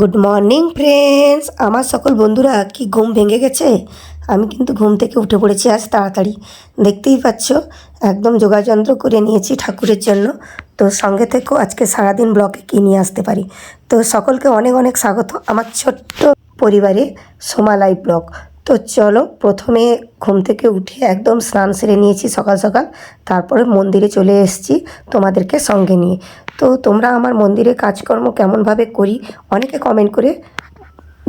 Good morning friends আমার সকল বন্ধুরা কি ঘুম ভেঙে গেছে? আমি কিন্তু ঘুম থেকে উঠে পড়েছি আজ তাড়াতাড়ি। দেখতেই পাচ্ছ, একদম যোগাযন্ত্র করে নিয়েছি ঠাকুরের জন্য। তো সঙ্গে থেকেও আজকে সারাদিন ব্লকে কি নিয়ে আসতে পারি? তো সকলকে অনেক অনেক স্বাগত আমার ছোট্ট পরিবারে সোমালাই ব্লক তো চলো, প্রথমে ঘুম থেকে উঠে একদম স্নান সেরে নিয়েছি সকাল সকাল। তারপরে মন্দিরে চলে এসেছি তোমাদেরকে সঙ্গে নিয়ে। তো তোমরা আমার মন্দিরে কাজকর্ম কেমনভাবে করি অনেকে কমেন্ট করে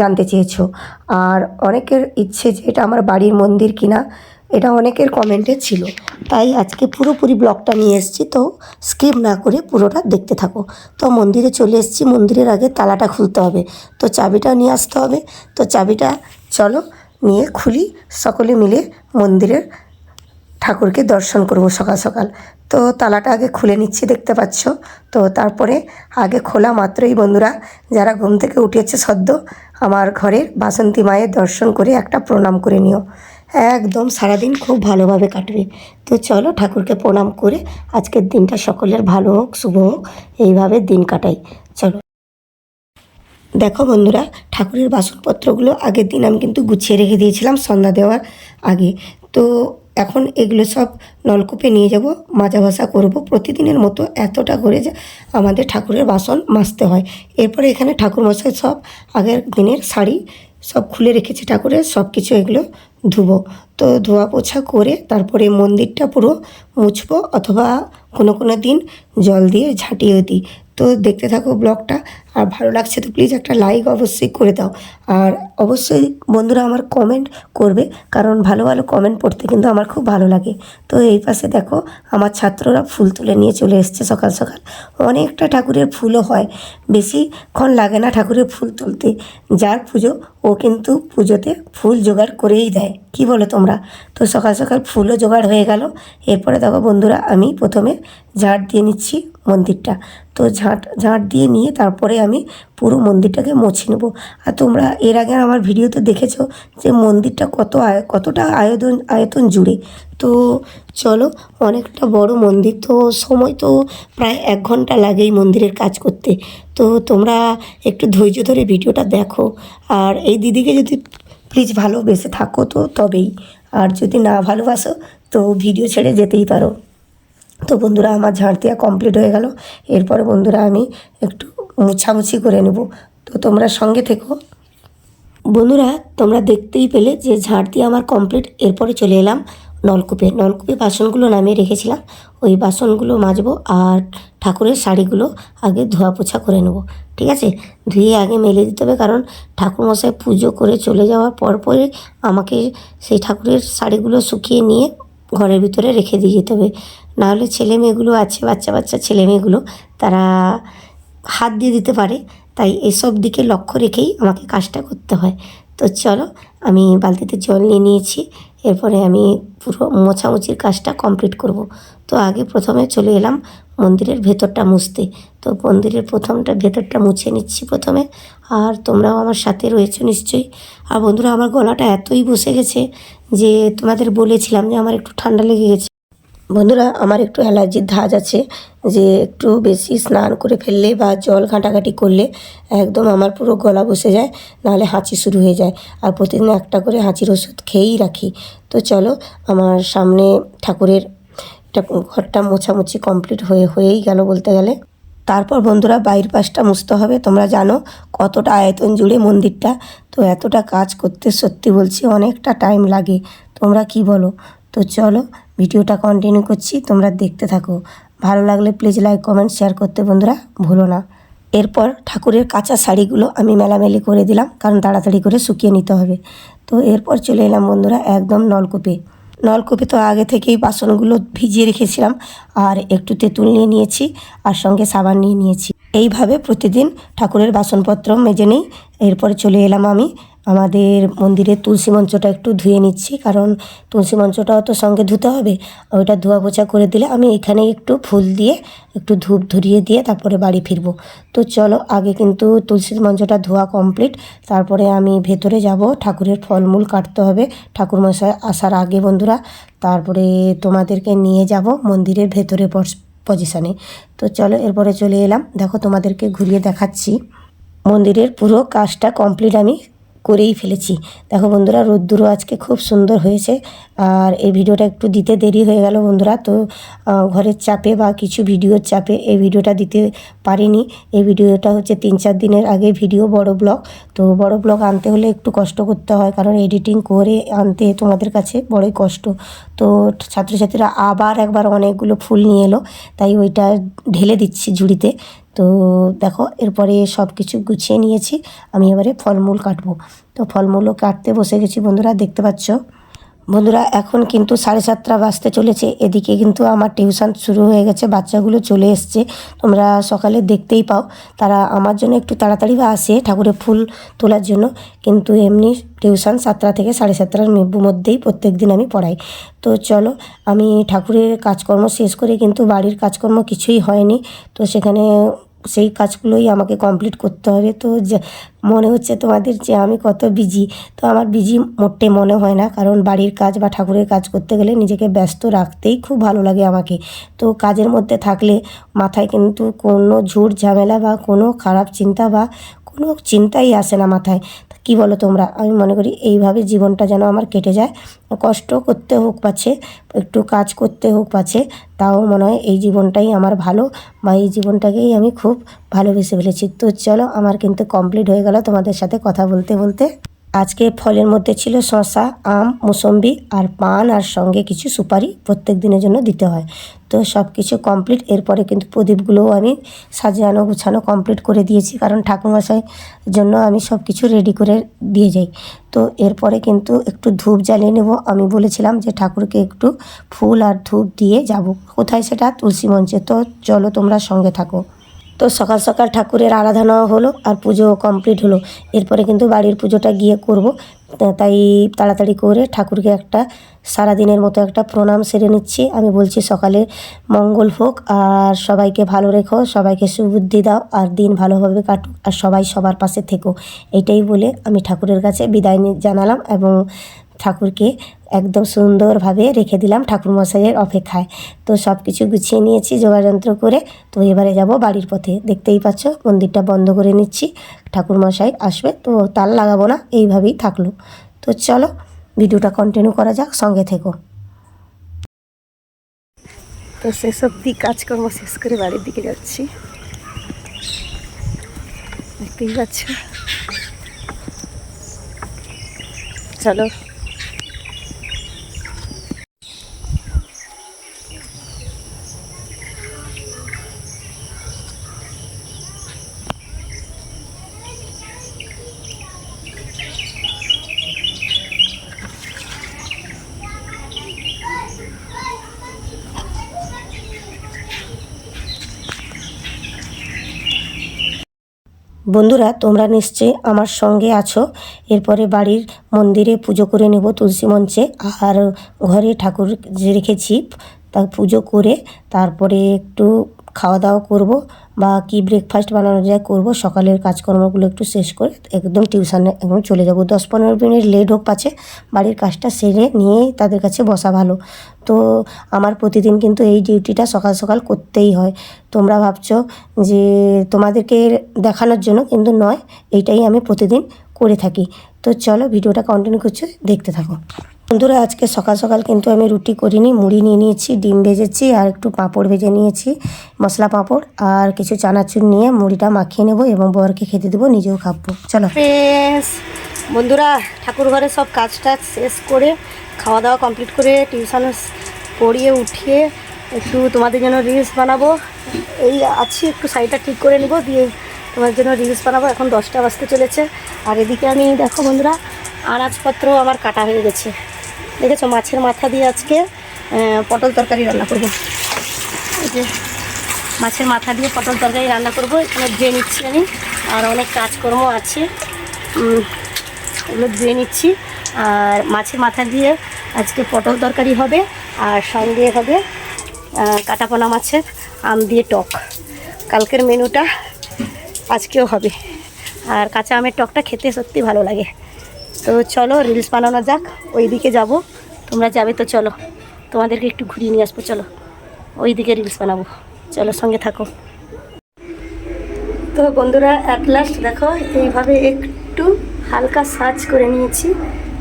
জানতে চেয়েছো। আর অনেকের ইচ্ছে যে এটা আমার বাড়ির মন্দির কিনা, এটা অনেকের কমেন্টে ছিল। তাই আজকে পুরোপুরি ব্লগটা নিয়ে এসেছি, তো স্কিপ না করে পুরোটা দেখতে থাকো। তো মন্দিরে চলে এসেছি, মন্দিরের আগে তালাটা খুলতে হবে। তো চাবিটা নিয়ে আসতে হবে। তো চাবিটা চলো নিয়ে খুলি, সকলে মিলে মন্দিরের ঠাকুরকে দর্শন করব সকাল সকাল। তো তালাটা আগে খুলে নিচ্ছি, দেখতে পাচ্ছ? তো তারপরে আগে খোলা মাত্রই বন্ধুরা, যারা ঘুম থেকে উঠেছে সদ্য, আমার ঘরের বাসন্তী মায়ের দর্শন করে একটা প্রণাম করে নিও। একদম সারাদিন খুব ভালোভাবে কাটবে। তো চলো ঠাকুরকে প্রণাম করে আজকের দিনটা সকলের ভালো হোক, শুভ হোক, এইভাবে দিন কাটাই। চলো। দেখো বন্ধুরা, ঠাকুরের বাসনপত্রগুলো আগের দিন আমি কিন্তু গুছিয়ে রেখে দিয়েছিলাম, সন্ধ্যা দেওয়ার আগে। তো এখন এগুলো সব নলকূপে নিয়ে যাব, মাজা ভাসা করব। প্রতিদিনের মতো এতটা করে যে আমাদের ঠাকুরের বাসন মাজতে হয়। এরপরে এখানে ঠাকুর মশাই সব আগের দিনের শাড়ি সব খুলে রেখেছে ঠাকুরের সব কিছু এগুলো ধুবো। তো ধোয়া পোছা করে তারপরে মন্দিরটা পুরো মুছবো অথবা কোনো কোনো দিন জল দিয়ে ঝাঁটিয়ে দিই। তো দেখতে থাকো ব্লগটা। আর ভালো লাগছে তো প্লিজ একটা লাইক অবশ্যই করে দাও। আর অবশ্যই বন্ধুরা আমার কমেন্ট করবে, কারণ ভালো ভালো কমেন্ট পড়তে কিন্তু আমার খুব ভালো লাগে। তো এই পাশে দেখো, আমার ছাত্ররা ফুল তুলে নিয়ে চলে এসছে সকাল সকাল। অনেকটা ঠাকুরের ফুলও হয়, বেশিক্ষণ লাগে না ঠাকুরের ফুল তুলতে। যার পুজো, ও কিন্তু পুজোতে ফুল জোগাড় করেই দেয়। কি বলো তোমরা? তো সকাল সকাল ফুলও জোগাড় হয়ে গেল। এরপরে দেখো বন্ধুরা, আমি প্রথমে ঝাড় দিয়ে নিচ্ছি। মন্দিরটা। তো ঝাঁট ঝাঁট দিয়ে নিয়ে তারপরে আমি পুরো মন্দিরটাকে মুছে নেব। আর তোমরা এর আগে আমার ভিডিওতে দেখেছ যে মন্দিরটা কত আয়, কতটা আয়তন আয়তন জুড়ে। তো চলো, অনেকটা বড় মন্দির। তো সময় তো প্রায় এক ঘণ্টা লাগে এই মন্দিরের কাজ করতে। তো তোমরা একটু ধৈর্য ধরে ভিডিওটা দেখো। আর এই দিদিকে যদি প্লিজ ভালোবেসে থাকো তো তবেই। আর যদি না ভালোবাসো তো ভিডিও ছেড়ে যেতেই পারো। তো বন্ধুরা আমার ঝাড় দেওয়া কমপ্লিট হয়ে গেল। এরপরে বন্ধুরা আমি একটু মুছামুছি করে নেব। তো তোমরা সঙ্গে থেকো। বন্ধুরা, তোমরা দেখতেই পেলে যে ঝাড় দিয়ে আমার কমপ্লিট এরপরে চলে এলাম নলকূপে। নলকূপে বাসনগুলো নামিয়ে রেখেছিলাম। ওই বাসনগুলো মাজবো আর ঠাকুরের শাড়িগুলো আগে ধোয়া পোছা করে নেব। ঠিক আছে? ধুয়ে আগে মেলে দিতে হবে কারণ ঠাকুরমশাই পুজো করে চলে যাওয়ার পর পরে আমাকে সেই ঠাকুরের শাড়িগুলো শুকিয়ে নিয়ে ঘরের ভিতরে রেখে দিয়ে যেতে হবে। নাহলে ছেলে মেয়েগুলো আছে, বাচ্চা বাচ্চা ছেলে মেয়েগুলো, তারা হাত দিয়ে দিতে পারে। তাই এসব দিকে লক্ষ্য রেখেই আমাকে কাজটা করতে হয়। তো চলো, আমি বালতিতে জল নিয়ে নিয়েছি, এরপরে আমি পুরো মোছামুছির কাজটা কমপ্লিট করব। তো আগে প্রথমে চলে এলাম মন্দিরের ভেতরটা মুছতে। তো মন্দিরের প্রথমটা, ভেতরটা মুছে নিচ্ছি প্রথমে। আর তোমরাও আমার সাথে রয়েছো নিশ্চয়ই। আর বন্ধুরা, আমার গলাটা এতই বসে গেছে যে তোমাদের বলেছিলাম যে আমার একটু ঠান্ডা লেগে গেছে। বন্ধুরা, আমার একটু অ্যালার্জির ধাজ আছে যে একটু বেশি স্নান করে ফেললে বা জল ঘাঁটাঘাঁটি করলে একদম আমার পুরো গলা বসে যায়, নাহলে হাঁচি শুরু হয়ে যায়। আর প্রতিদিন একটা করে হাঁচির ওষুধ খেয়েই রাখি। তো চলো, আমার সামনে ঠাকুরের এটা ঘরটা মোছামুছি কমপ্লিট হয়ে, হয়েই গেল বলতে গেলে। তারপর বন্ধুরা বাইরের পাশটা মুছতে হবে। তোমরা জানো কতটা আয়তন জুড়ে মন্দিরটা। তো এতটা কাজ করতে সত্যি বলছি অনেকটা টাইম লাগে। তোমরা কি বলো? তো চলো ভিডিওটা কন্টিনিউ করছি, তোমরা দেখতে থাকো। ভালো লাগলে প্লিজ লাইক কমেন্ট শেয়ার করতে বন্ধুরা ভুলো না। এরপর ঠাকুরের কাঁচা শাড়িগুলো আমি মেলামেলি করে দিলাম, কারণ তাড়াতাড়ি করে শুকিয়ে নিতে হবে। তো এরপর চলে এলাম বন্ধুরা একদম নলকূপে। নলকূপে তো আগে থেকেই বাসনগুলো ভিজিয়ে রেখেছিলাম, আর একটু তেঁতুল নিয়ে নিয়েছি, আর সঙ্গে সাবান নিয়ে নিয়েছি। এইভাবে প্রতিদিন ঠাকুরের বাসনপত্র মেজে নেই। এরপরে চলে এলাম আমি আমাদের মন্দিরের তুলসী মঞ্চটা একটু ধুয়ে নিচ্ছি, কারণ তুলসী মঞ্চটাও তো সঙ্গে ধুতে হবে। ওইটা ধোয়া পোছা করে দিলে আমি এখানে একটু ফুল দিয়ে একটু ধূপ ধরিয়ে দিয়ে তারপরে বাড়ি ফিরবো। তো চলো, আগে কিন্তু তুলসী মঞ্চটা ধোয়া কমপ্লিট, তারপরে আমি ভেতরে যাব, ঠাকুরের ফলমূল কাটতে হবে। ঠাকুর মশাই আসার আগে বন্ধুরা, তারপরে তোমাদেরকে নিয়ে যাব মন্দিরের ভেতরে পজিশানে তো চলো, এরপরে চলে এলাম। দেখো তোমাদেরকে ঘুরিয়ে দেখাচ্ছি। মন্দিরের পুরো কাজটা কমপ্লিট আমি করেই ফেলেছি। দেখো বন্ধুরা, রোদ্দুরও আজকে খুব সুন্দর হয়েছে। আর এই ভিডিওটা একটু দিতে দেরি হয়ে গেল বন্ধুরা, তো ঘরের চাপে বা কিছু ভিডিওর চাপে এই ভিডিওটা দিতে পারিনি। এই ভিডিওটা হচ্ছে তিন চার দিনের আগে ভিডিও বড় ব্লগ। তো বড় ব্লগ আনতে হলে একটু কষ্ট করতে হয়, কারণ এডিটিং করে আনতে তোমাদের কাছে বড়ই কষ্ট। তো, ছাত্রছাত্রীরা আবার একবার অনেকগুলো ফুল নিয়ে এলো, তাই ওইটা ঢেলে দিচ্ছি ঝুড়িতে। তো দেখো, এরপরে সব কিছু গুছিয়ে নিয়েছি। আমি এবারে ফলমূল কাটবো। তো ফলমূলও কাটতে বসে গেছি বন্ধুরা, দেখতে পাচ্ছ? বন্ধুরা, এখন কিন্তু সাড়ে সাতটা বাজতে চলেছে। এদিকে কিন্তু আমার টিউশন শুরু হয়ে গেছে, বাচ্চাগুলো চলে এসছে। তোমরা সকালে দেখতেই পাও, তারা আমার জন্য একটু তাড়াতাড়ি বা আসে ঠাকুরের ফুল তোলার জন্য। কিন্তু এমনি টিউশন সাতটা থেকে সাড়ে সাতটার মধ্যেই প্রত্যেক দিন আমি পড়াই। তো চলো, আমি ঠাকুরের কাজকর্ম শেষ করে কিন্তু বাড়ির কাজকর্ম কিছুই হয়নি। তো সেখানে সেই কাজগুলোই আমাকে কমপ্লিট করতে হবে। তো মনে হচ্ছে তোমাদের যে আমি কত বিজি তো আমার বিজি মোটে মনে হয় না, কারণ বাড়ির কাজ বা ঠাকুরের কাজ করতে গেলে নিজেকে ব্যস্ত রাখতেই খুব ভালো লাগে আমাকে। তো কাজের মধ্যে থাকলে মাথায় কিন্তু কোনো ঝুট ঝামেলা বা কোনো খারাপ চিন্তা বা কোনো চিন্তাই আসে না মাথায়। কী বলো তোমরা? আমি মনে করি এইভাবে জীবনটা যেন আমার কেটে যায়। কষ্ট করতে হোক পাচ্ছে একটু কাজ করতে হোক পাচ্ছে তাও মনে হয় এই জীবনটাই আমার ভালো বা এই জীবনটাকেই আমি খুব ভালোবেসে ফেলেছি। তো চলো, আমার কিন্তু কমপ্লিট হয়ে গেল তোমাদের সাথে কথা বলতে বলতে। আজকে ফলের মধ্যে ছিল শশা আম, মুসম্বি আর পান আর সঙ্গে কিছু সুপারি প্রত্যেক দিনের জন্য দিতে হয়। তো সব কিছু কমপ্লিট এরপরে কিন্তু প্রদীপগুলোও আমি সাজানো গুছানো কমপ্লিট করে দিয়েছি কারণ ঠাকুরমশাই জন্য আমি সব কিছু রেডি করে দিয়ে যাই। তো এরপরে কিন্তু একটু ধূপ জ্বালিয়ে নেব। আমি বলেছিলাম যে ঠাকুরকে একটু ফুল আর ধূপ দিয়ে যাব। কোথায় সেটা? তুলসী মঞ্চে। তো চলো তোমরা সঙ্গে থাকো। তো সকাল সকাল ঠাকুরের আরাধনাও হলো আর পুজো কমপ্লিট হলো। এরপরে কিন্তু বাড়ির পুজোটা গিয়ে করব। তাই তাড়াতাড়ি করে ঠাকুরকে একটা সারাদিনের মতো একটা প্রণাম সেরে নিচ্ছি। আমি বলছি সকালে মঙ্গল হোক আর সবাইকে ভালো রেখো, সবাইকে সুবুদ্ধি দাও আর দিন ভালোভাবে কাটুক আর সবাই সবার পাশে থেকো। এটাই বলে আমি ঠাকুরের কাছে বিদায় জানালাম এবং ঠাকুরকে একদম সুন্দরভাবে রেখে দিলাম ঠাকুরমশাইয়ের অপেক্ষায়। তো সব কিছু গুছিয়ে নিয়েছি, যোগাযন্ত্র করে। তো এবারে যাব বাড়ির পথে। দেখতেই পাচ্ছ, মন্দিরটা বন্ধ করে নিচ্ছি। ঠাকুরমশাই আসবে, তো তাল লাগাবো না, এইভাবেই থাকল। তো চলো, ভিডিওটা কন্টিনিউ করা যাক, সঙ্গে থেকো। তো সেসব দিক কাজকর্ম শেষ করে বাড়ির দিকে যাচ্ছি। দেখতেই পাচ্ছ। চলো বন্ধুরা, তোমরা নিশ্চয়ই আমার সঙ্গে আছো। এরপরে বাড়ির মন্দিরে পুজো করে নেব তুলসী মঞ্চে। আর ঘরে ঠাকুর রেখেছি, তা পুজো করে তারপরে একটু খাওয়া দাওয়া করব বা কি ব্রেকফাস্ট বানানো যায় করব। সকালের কাজকর্মগুলো একটু শেষ করে একদম টিউশনে একদম চলে যাব। দশ পনেরো মিনিট লেট হোক পাচ্ছে বাড়ির কাজটা সেরে নিয়েই তাদের কাছে বসা ভালো। তো আমার প্রতিদিন কিন্তু এই ডিউটিটা সকাল সকাল করতেই হয়। তোমরা ভাবছ যে তোমাদেরকে দেখানোর জন্য, কিন্তু নয় এইটাই আমি প্রতিদিন করে থাকি। তো চলো, ভিডিওটা কন্টিনিউ করছ, দেখতে থাকো। বন্ধুরা, আজকে সকাল সকাল কিন্তু আমি রুটি করিনি, মুড়ি নিয়ে নিয়েছি, ডিম ভেজেছি আর একটু পাঁপড় ভেজে নিয়েছি, মশলা পাঁপড় আর কিছু চানাচুর নিয়ে মুড়িটা মাখিয়ে নেব এবং বরকে খেতে দেবো, নিজেও খাব। চলো। বন্ধুরা ঠাকুর ঘরে সব কাজ টাজ শেষ করে খাওয়া দাওয়া কমপ্লিট করে টিউশন পড়িয়ে উঠিয়ে একটু তোমাদের জন্য রিলস বানাবো। এই আছি, একটু শাড়িটা ঠিক করে নেব, দিয়ে তোমার জন্য রিলস বানাবো। এখন দশটা বাজতে চলেছে। আর এদিকে আমি, দেখো বন্ধুরা, আনাজপত্র আমার কাটা হয়ে গেছে। দেখেছ, মাছের মাথা দিয়ে আজকে পটল তরকারি রান্না করব। এই যে, মাছের মাথা দিয়ে পটল তরকারি রান্না করব। এখানে ধুয়ে নিচ্ছি আমি, আর অনেক কাজকর্ম আছে। এগুলো ধুয়ে নিচ্ছি। আর মাছের মাথা দিয়ে আজকে পটল তরকারি হবে, আর সঙ্গে হবে কাটাপোনা মাছের আম দিয়ে টক। কালকের মেনুটা আজকেও হবে। আর কাঁচা আমের টকটা খেতে সত্যি ভালো লাগে। তো চলো রিলস বানানো যাক। ওই দিকে যাব। তোমরা যাবে তো চলো। তোমাদেরকে একটু ঘুরিয়ে নিয়ে আসব, চলো। ওই দিকে রিলস বানাবো। চলো, সঙ্গে থাকো। তো বন্ধুরা অ্যাট লাস্ট দেখো, এইভাবে একটু হালকা সাজ করে নিয়েছি।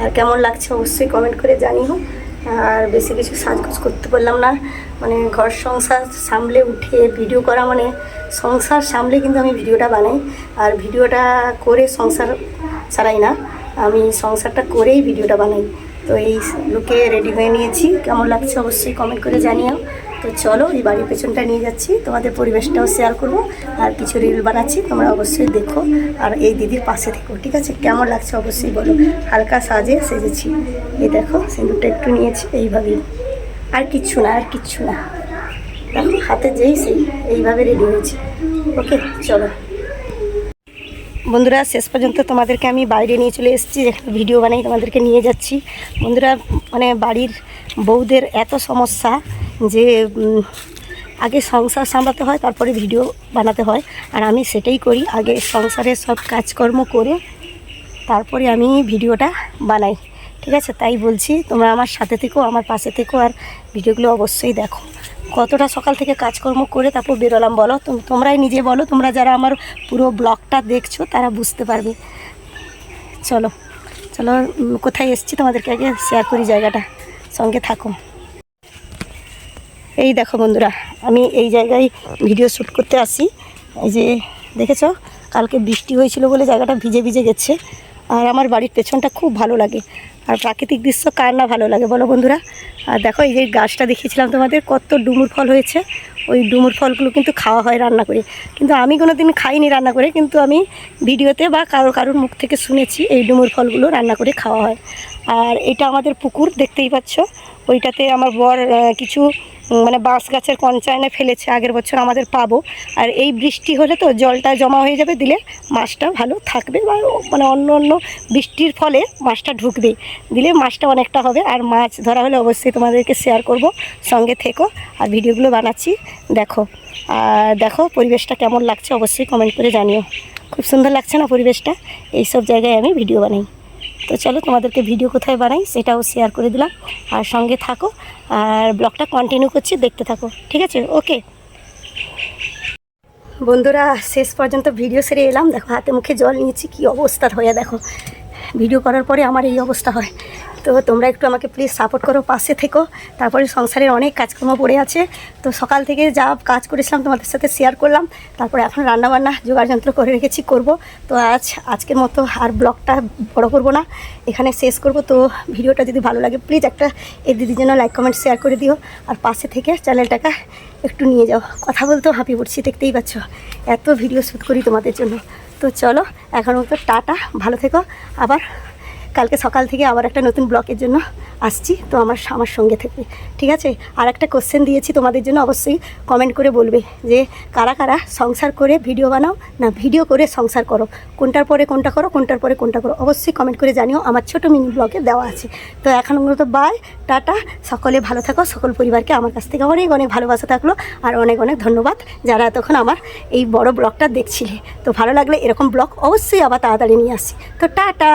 আর কেমন লাগছে অবশ্যই কমেন্ট করে জানিও। আর বেশি কিছু সাজগোজ করতে পারলাম না। মানে ঘর সংসার সামলে উঠে ভিডিও করা মানে সংসার সামলে কিন্তু আমি ভিডিওটা বানাই। আর ভিডিওটা করে সংসার চালাই না। আমি সংসারটা করেই ভিডিওটা বানাই। তো এই লুকে রেডি হয়ে নিয়েছি। কেমন লাগছে অবশ্যই কমেন্ট করে জানিও। তো চলো, এই বাড়ির পেছনটা নিয়ে যাচ্ছি। তোমাদের পরিবেশটাও শেয়ার করব। আর কিছু রিল বানাচ্ছি, তোমরা অবশ্যই দেখো। আর এই দিদির পাশে থেকো, ঠিক আছে? কেমন লাগছে অবশ্যই বলো। হালকা সাজে সেজেছি। এই দেখো, সিঁদুরটা একটু নিয়েছি, এইভাবেই। আর কিচ্ছু না, আর কিচ্ছু না। হাতে যেই সেই, এইভাবে রেডি হয়েছে। ওকে চলো। বন্ধুরা, শেষ পর্যন্ত তোমাদেরকে আমি বাইরে নিয়ে চলে এসেছি, যেখানে ভিডিও বানাই, তোমাদেরকে নিয়ে যাচ্ছি। বন্ধুরা মানে বাড়ির বউদের এত সমস্যা যে আগে সংসার সামলাতে হয়, তারপরে ভিডিও বানাতে হয়। আর আমি সেটাই করি, আগে সংসারের সব কাজকর্ম করে, তারপরে আমি ভিডিওটা বানাই। ঠিক আছে? তাই বলছি, তোমরা আমার সাথে থেকো, আমার পাশে থেকো, আর ভিডিওগুলো অবশ্যই দেখো। কতটা সকাল থেকে কাজকর্ম করে তারপর বেরোলাম, বলো। তোমরাই নিজে বলো, তোমরা যারা আমার পুরো ব্লগটা দেখছ, তারা বুঝতে পারবে। চলো চলো কোথায় এসছি তোমাদেরকে আগে শেয়ার করি জায়গাটা। সঙ্গে থাকো। এই দেখো বন্ধুরা, আমি এই জায়গায় ভিডিও শ্যুট করতে আসি। এই যে, দেখেছ? কালকে বৃষ্টি হয়েছিল বলে জায়গাটা ভিজে ভিজে গেছে। আর আমার বাড়ির পেছনটা খুব ভালো লাগে। আর প্রাকৃতিক দৃশ্য কার না ভালো লাগে বলো বন্ধুরা? আর দেখো এই যে গাছটা দেখিয়েছিলাম তোমাদের, কত ডুমুর ফল হয়েছে। ওই ডুমুর ফলগুলো কিন্তু খাওয়া হয় রান্না করে। কিন্তু আমি কোনো দিন খাইনি রান্না করে, কিন্তু আমি ভিডিওতে বা কারও কারোর মুখ থেকে শুনেছি এই ডুমুর ফলগুলো রান্না করে খাওয়া হয়। আর এটা আমাদের পুকুর, দেখতেই পাচ্ছ। ওইটাতে আমার বর কিছু মানে বাঁশ গাছের কঞ্চা এনে ফেলেছে, আগের বছর আমাদের পাবো। আর এই বৃষ্টি হলে তো জলটা জমা হয়ে যাবে, দিলে মাছটা ভালো থাকবে বা মানে অন্য অন্য বৃষ্টির ফলে মাছটা ঢুকবে। দিলে মাছটা অনেকটা হবে। আর মাছ ধরা হলে অবশ্যই তোমাদেরকে শেয়ার করব, সঙ্গে থেকো। আর ভিডিওগুলো বানাচ্ছি, দেখো। আর দেখো পরিবেশটা কেমন লাগছে, অবশ্যই কমেন্ট করে জানিও। খুব সুন্দর লাগছে না পরিবেশটা? এইসব জায়গায় আমি ভিডিও বানাই। তো চলো তোমাদেরকে ভিডিও কোথায় বানাই সেটাও শেয়ার করে দিলাম। আর সঙ্গে থাকো, আর ব্লগটা কন্টিনিউ করছি, দেখতে থাকো, ঠিক আছে? ওকে বন্ধুরা, শেষ পর্যন্ত ভিডিও সেরে এলাম। দেখো, হাতে মুখে জল নিয়েছি, কি অবস্থা হয়ে, দেখো। ভিডিও করার পরে আমার এই অবস্থা হয়। তো তোমরা একটু আমাকে প্লিজ সাপোর্ট করো, পাশে থেকো। তারপরে সংসারের অনেক কাজকর্ম পড়ে আছে। তো সকাল থেকে যা কাজ করেছিলাম তোমাদের সাথে শেয়ার করলাম। তারপরে এখন রান্নাবান্না, জোগাড় যন্ত্র করে রেখেছি, করব। তো আজ, আজকের মতো আর ব্লগটা বড় করব না। এখানে শেষ করব। তো ভিডিওটা যদি ভালো লাগে প্লিজ একটা এই দিদির জন্য লাইক কমেন্ট শেয়ার করে দিও। আর পাশে থেকে চ্যানেলটাকে একটু নিয়ে যাও। কথা বলতেও হাঁপিয়ে পড়ছি, দেখতেই পাচ্ছ। এত ভিডিও শ্যুট করি তোমাদের জন্য। তো চলো, এখন মতো টাটা, ভালো থেকো। আবার কালকে সকাল থেকে আবার একটা নতুন ব্লকের জন্য আসছি, তো আমার আমার সঙ্গে থেকে। ঠিক আছে? আর একটা কোশ্চেন দিয়েছি তোমাদের জন্য, অবশ্যই কমেন্ট করে বলবে যে, কারা কারা সংসার করে ভিডিও বানাও না ভিডিও করে সংসার করো? কোনটার পরে কোনটা করো, কোনটার পরে কোনটা করো? অবশ্যই কমেন্ট করে জানিও, আমার ছোট মিনি ব্লগে দেওয়া আছে। তো এখন মূলত বাই টাটা, সকলে ভালো থাকো, সকল পরিবারকে আমার কাছ থেকে অনেক অনেক ভালোবাসা থাকল, আর অনেক অনেক ধন্যবাদ যারা এতক্ষণ আমার এই বড় ব্লগটা দেখছিলে। তো ভালো লাগলে এরকম ব্লগ অবশ্যই আবার তাড়াতাড়ি নিয়ে আসছি তো টাটা!